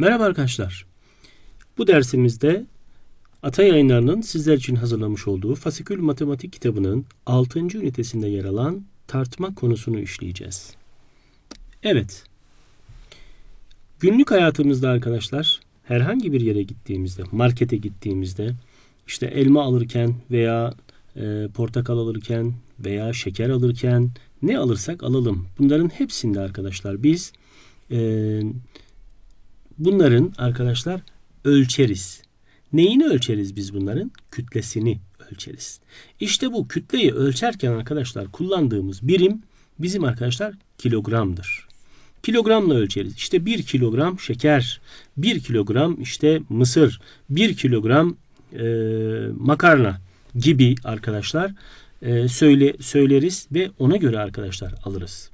Merhaba arkadaşlar. Bu dersimizde Ata Yayınları'nın sizler için hazırlamış olduğu Fasikül Matematik kitabının 6. ünitesinde yer alan tartma konusunu işleyeceğiz. Evet. Günlük hayatımızda arkadaşlar herhangi bir yere gittiğimizde, markete gittiğimizde işte elma alırken veya e, portakal alırken veya şeker alırken ne alırsak alalım. Bunların hepsinde arkadaşlar biz e, bunların arkadaşlar ölçeriz. Neyini ölçeriz biz bunların? Kütlesini ölçeriz. İşte bu kütleyi ölçerken arkadaşlar kullandığımız birim bizim arkadaşlar kilogramdır. Kilogramla ölçeriz. İşte bir kilogram şeker, bir kilogram işte mısır, bir kilogram e, makarna gibi arkadaşlar e, söyle söyleriz ve ona göre arkadaşlar alırız.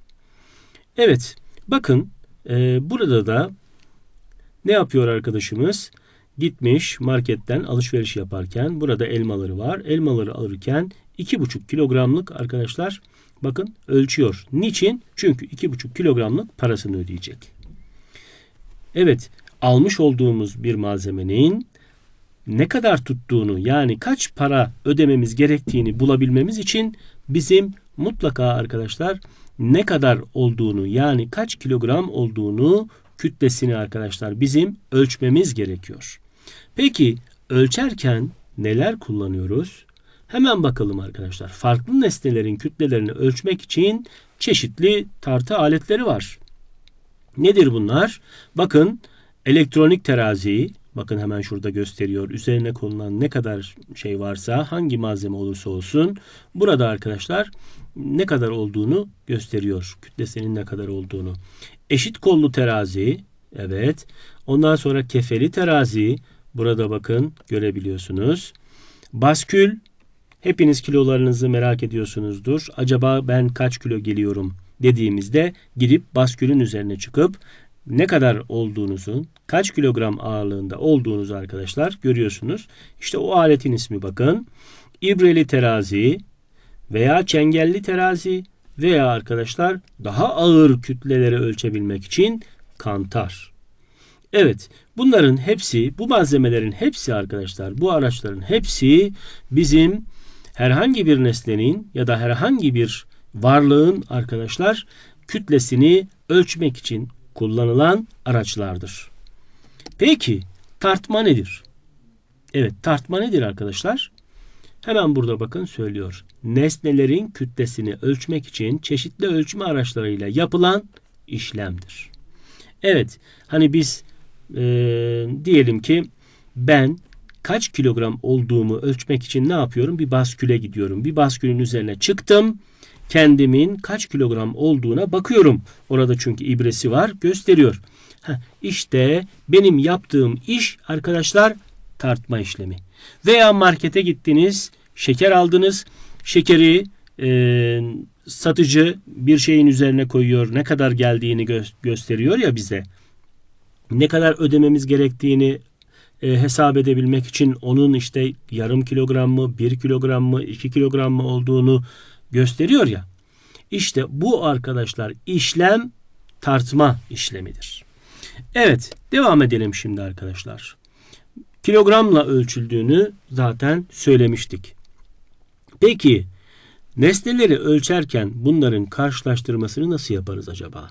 Evet bakın e, burada da ne yapıyor arkadaşımız? Gitmiş marketten alışveriş yaparken burada elmaları var. Elmaları alırken 2,5 kilogramlık arkadaşlar bakın ölçüyor. Niçin? Çünkü 2,5 kilogramlık parasını ödeyecek. Evet almış olduğumuz bir malzemenin ne kadar tuttuğunu yani kaç para ödememiz gerektiğini bulabilmemiz için bizim mutlaka arkadaşlar ne kadar olduğunu yani kaç kilogram olduğunu kütlesini arkadaşlar bizim ölçmemiz gerekiyor. Peki ölçerken neler kullanıyoruz? Hemen bakalım arkadaşlar. Farklı nesnelerin kütlelerini ölçmek için çeşitli tartı aletleri var. Nedir bunlar? Bakın elektronik terazi, bakın hemen şurada gösteriyor. Üzerine konulan ne kadar şey varsa, hangi malzeme olursa olsun burada arkadaşlar ne kadar olduğunu gösteriyor. Kütlesinin ne kadar olduğunu. Eşit kollu terazi, evet. Ondan sonra kefeli terazi, burada bakın görebiliyorsunuz. Baskül, hepiniz kilolarınızı merak ediyorsunuzdur. Acaba ben kaç kilo geliyorum dediğimizde gidip baskülün üzerine çıkıp ne kadar olduğunuzun, kaç kilogram ağırlığında olduğunuzu arkadaşlar görüyorsunuz. İşte o aletin ismi bakın. İbreli terazi veya çengelli terazi veya arkadaşlar daha ağır kütleleri ölçebilmek için kantar. Evet bunların hepsi bu malzemelerin hepsi arkadaşlar bu araçların hepsi bizim herhangi bir nesnenin ya da herhangi bir varlığın arkadaşlar kütlesini ölçmek için kullanılan araçlardır. Peki tartma nedir? Evet tartma nedir arkadaşlar? Hemen burada bakın söylüyor. Nesnelerin kütlesini ölçmek için çeşitli ölçme araçlarıyla yapılan işlemdir. Evet hani biz e, diyelim ki ben kaç kilogram olduğumu ölçmek için ne yapıyorum? Bir basküle gidiyorum. Bir baskülün üzerine çıktım. Kendimin kaç kilogram olduğuna bakıyorum. Orada çünkü ibresi var gösteriyor. Heh, işte benim yaptığım iş arkadaşlar tartma işlemi. Veya markete gittiniz, şeker aldınız. Şekeri e, satıcı bir şeyin üzerine koyuyor. Ne kadar geldiğini gö- gösteriyor ya bize. Ne kadar ödememiz gerektiğini e, hesap edebilmek için onun işte yarım kilogram mı, bir kilogram mı, iki kilogram mı olduğunu gösteriyor ya. İşte bu arkadaşlar işlem tartma işlemidir. Evet devam edelim şimdi arkadaşlar. Kilogramla ölçüldüğünü zaten söylemiştik. Peki nesneleri ölçerken bunların karşılaştırmasını nasıl yaparız acaba?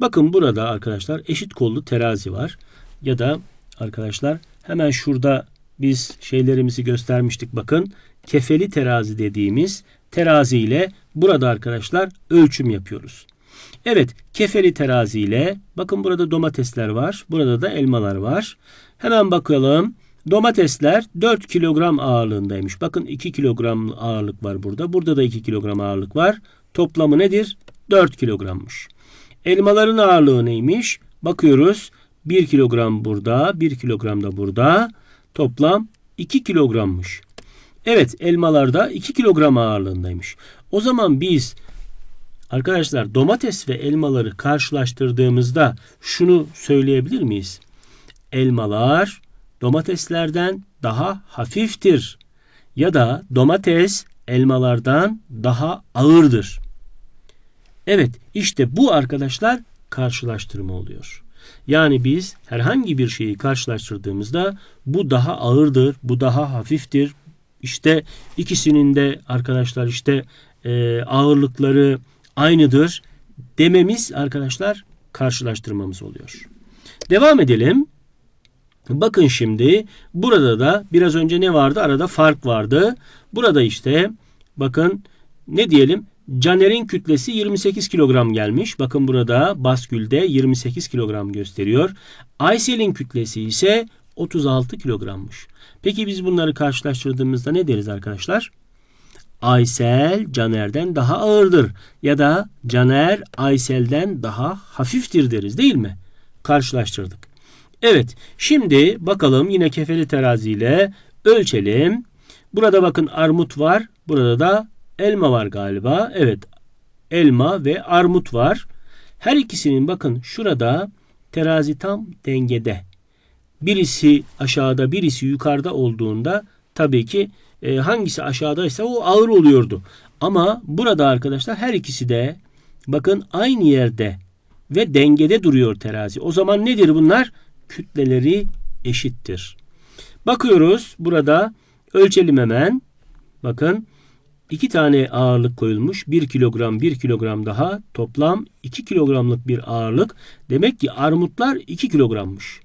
Bakın burada arkadaşlar eşit kollu terazi var. Ya da arkadaşlar hemen şurada biz şeylerimizi göstermiştik bakın. Kefeli terazi dediğimiz terazi ile burada arkadaşlar ölçüm yapıyoruz. Evet kefeli terazi ile bakın burada domatesler var. Burada da elmalar var. Hemen bakalım. Domatesler 4 kilogram ağırlığındaymış. Bakın 2 kilogram ağırlık var burada. Burada da 2 kilogram ağırlık var. Toplamı nedir? 4 kilogrammış. Elmaların ağırlığı neymiş? Bakıyoruz. 1 kilogram burada, 1 kilogram da burada. Toplam 2 kilogrammış. Evet elmalarda 2 kilogram ağırlığındaymış. O zaman biz arkadaşlar domates ve elmaları karşılaştırdığımızda şunu söyleyebilir miyiz? Elmalar domateslerden daha hafiftir ya da domates elmalardan daha ağırdır. Evet işte bu arkadaşlar karşılaştırma oluyor. Yani biz herhangi bir şeyi karşılaştırdığımızda bu daha ağırdır, bu daha hafiftir. İşte ikisinin de arkadaşlar işte e, ağırlıkları aynıdır dememiz arkadaşlar karşılaştırmamız oluyor. Devam edelim. Bakın şimdi burada da biraz önce ne vardı? Arada fark vardı. Burada işte bakın ne diyelim? Caner'in kütlesi 28 kilogram gelmiş. Bakın burada baskülde 28 kilogram gösteriyor. Aysel'in kütlesi ise 36 kilogrammış. Peki biz bunları karşılaştırdığımızda ne deriz arkadaşlar? Aysel Caner'den daha ağırdır ya da Caner Aysel'den daha hafiftir deriz değil mi? Karşılaştırdık. Evet şimdi bakalım yine kefeli teraziyle ölçelim. Burada bakın armut var. Burada da elma var galiba. Evet elma ve armut var. Her ikisinin bakın şurada terazi tam dengede. Birisi aşağıda birisi yukarıda olduğunda tabii ki e, hangisi aşağıdaysa o ağır oluyordu. Ama burada arkadaşlar her ikisi de bakın aynı yerde ve dengede duruyor terazi. O zaman nedir bunlar? Kütleleri eşittir. Bakıyoruz burada ölçelim hemen. Bakın iki tane ağırlık koyulmuş. 1 kilogram 1 kilogram daha toplam 2 kilogramlık bir ağırlık. Demek ki armutlar 2 kilogrammış.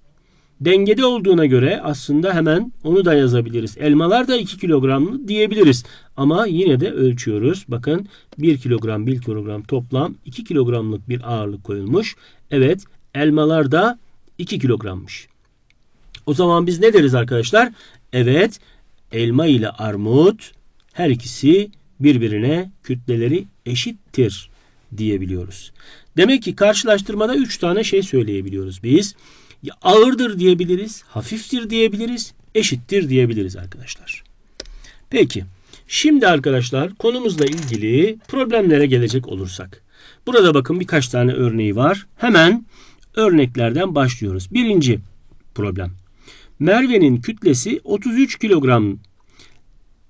Dengede olduğuna göre aslında hemen onu da yazabiliriz. Elmalar da 2 kilogramlı diyebiliriz. Ama yine de ölçüyoruz. Bakın 1 kilogram 1 kilogram toplam 2 kilogramlık bir ağırlık koyulmuş. Evet elmalar da 2 kilogrammış. O zaman biz ne deriz arkadaşlar? Evet elma ile armut her ikisi birbirine kütleleri eşittir diyebiliyoruz. Demek ki karşılaştırmada 3 tane şey söyleyebiliyoruz biz ağırdır diyebiliriz, hafiftir diyebiliriz, eşittir diyebiliriz arkadaşlar. Peki, şimdi arkadaşlar konumuzla ilgili problemlere gelecek olursak. Burada bakın birkaç tane örneği var. Hemen örneklerden başlıyoruz. Birinci problem. Merve'nin kütlesi 33 kilogram.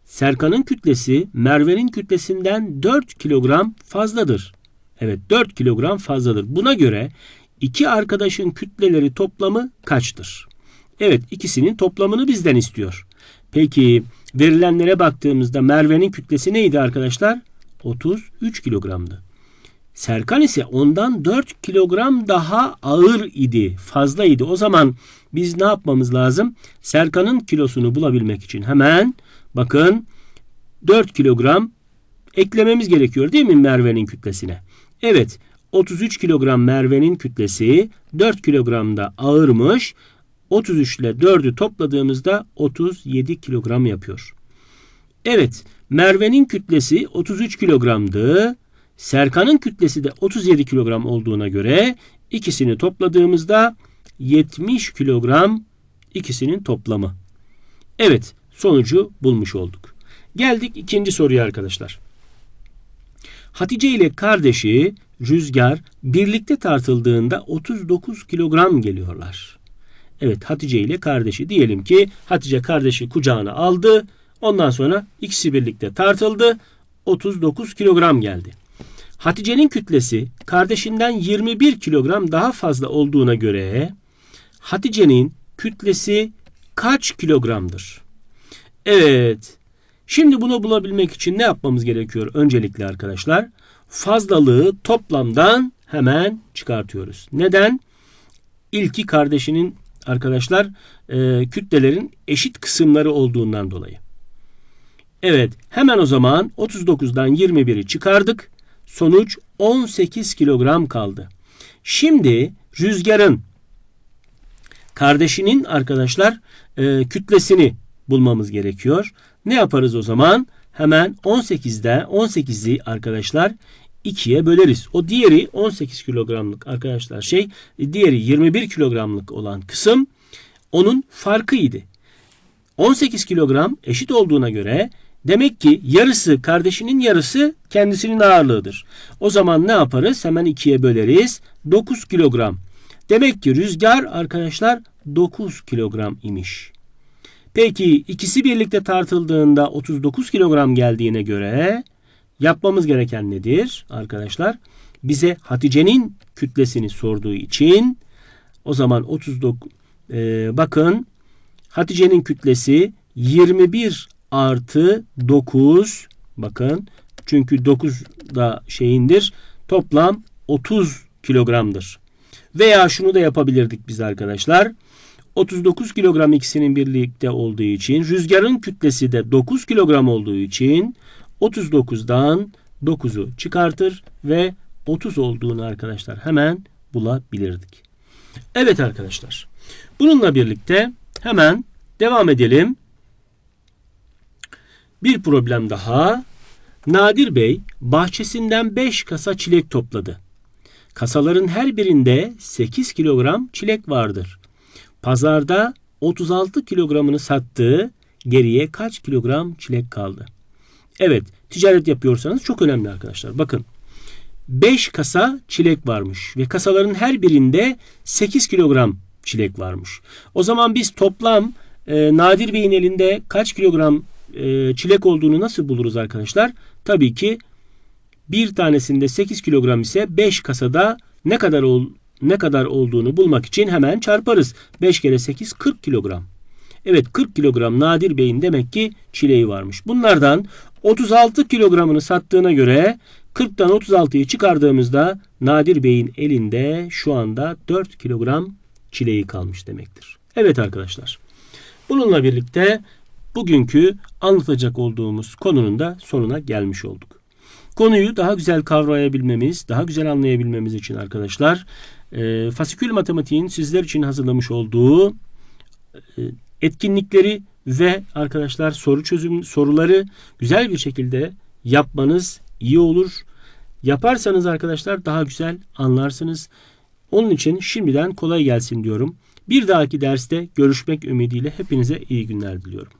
Serkan'ın kütlesi Merve'nin kütlesinden 4 kilogram fazladır. Evet 4 kilogram fazladır. Buna göre İki arkadaşın kütleleri toplamı kaçtır? Evet ikisinin toplamını bizden istiyor. Peki verilenlere baktığımızda Merve'nin kütlesi neydi arkadaşlar? 33 kilogramdı. Serkan ise ondan 4 kilogram daha ağır idi, fazla idi. O zaman biz ne yapmamız lazım? Serkan'ın kilosunu bulabilmek için hemen bakın 4 kilogram eklememiz gerekiyor değil mi Merve'nin kütlesine? Evet 33 kilogram Merve'nin kütlesi 4 kilogramda ağırmış. 33 ile 4'ü topladığımızda 37 kilogram yapıyor. Evet Merve'nin kütlesi 33 kilogramdı. Serkan'ın kütlesi de 37 kilogram olduğuna göre ikisini topladığımızda 70 kilogram ikisinin toplamı. Evet sonucu bulmuş olduk. Geldik ikinci soruya arkadaşlar. Hatice ile kardeşi Rüzgar birlikte tartıldığında 39 kilogram geliyorlar. Evet Hatice ile kardeşi diyelim ki Hatice kardeşi kucağına aldı. Ondan sonra ikisi birlikte tartıldı. 39 kilogram geldi. Hatice'nin kütlesi kardeşinden 21 kilogram daha fazla olduğuna göre Hatice'nin kütlesi kaç kilogramdır? Evet. Şimdi bunu bulabilmek için ne yapmamız gerekiyor öncelikle arkadaşlar? Fazlalığı toplamdan hemen çıkartıyoruz. Neden? İlki kardeşinin arkadaşlar e, kütlelerin eşit kısımları olduğundan dolayı. Evet hemen o zaman 39'dan 21'i çıkardık. Sonuç 18 kilogram kaldı. Şimdi rüzgarın kardeşinin arkadaşlar e, kütlesini bulmamız gerekiyor. Ne yaparız o zaman? Hemen 18'de 18'i arkadaşlar 2'ye böleriz. O diğeri 18 kilogramlık arkadaşlar şey diğeri 21 kilogramlık olan kısım onun farkıydı. 18 kilogram eşit olduğuna göre demek ki yarısı kardeşinin yarısı kendisinin ağırlığıdır. O zaman ne yaparız? Hemen ikiye böleriz. 9 kilogram. Demek ki rüzgar arkadaşlar 9 kilogram imiş. Peki ikisi birlikte tartıldığında 39 kilogram geldiğine göre yapmamız gereken nedir arkadaşlar? Bize Hatice'nin kütlesini sorduğu için O zaman 39 e, bakın Hatice'nin kütlesi 21 artı 9 bakın çünkü 9 da şeyindir toplam 30 kilogramdır. Veya şunu da yapabilirdik biz arkadaşlar. 39 kilogram ikisinin birlikte olduğu için rüzgarın kütlesi de 9 kilogram olduğu için 39'dan 9'u çıkartır ve 30 olduğunu arkadaşlar hemen bulabilirdik. Evet arkadaşlar. Bununla birlikte hemen devam edelim. Bir problem daha. Nadir Bey bahçesinden 5 kasa çilek topladı. Kasaların her birinde 8 kilogram çilek vardır. Pazarda 36 kilogramını sattığı geriye kaç kilogram çilek kaldı? Evet ticaret yapıyorsanız çok önemli arkadaşlar. Bakın 5 kasa çilek varmış ve kasaların her birinde 8 kilogram çilek varmış. O zaman biz toplam e, Nadir Bey'in elinde kaç kilogram e, çilek olduğunu nasıl buluruz arkadaşlar? Tabii ki bir tanesinde 8 kilogram ise 5 kasada ne kadar ol, ne kadar olduğunu bulmak için hemen çarparız. 5 kere 8 40 kilogram. Evet 40 kilogram Nadir Bey'in demek ki çileği varmış. Bunlardan 36 kilogramını sattığına göre 40'tan 36'yı çıkardığımızda Nadir Bey'in elinde şu anda 4 kilogram çileği kalmış demektir. Evet arkadaşlar. Bununla birlikte bugünkü anlatacak olduğumuz konunun da sonuna gelmiş olduk. Konuyu daha güzel kavrayabilmemiz, daha güzel anlayabilmemiz için arkadaşlar e, fasikül matematiğin sizler için hazırlamış olduğu e, etkinlikleri ve arkadaşlar soru çözüm soruları güzel bir şekilde yapmanız iyi olur. Yaparsanız arkadaşlar daha güzel anlarsınız. Onun için şimdiden kolay gelsin diyorum. Bir dahaki derste görüşmek ümidiyle hepinize iyi günler diliyorum.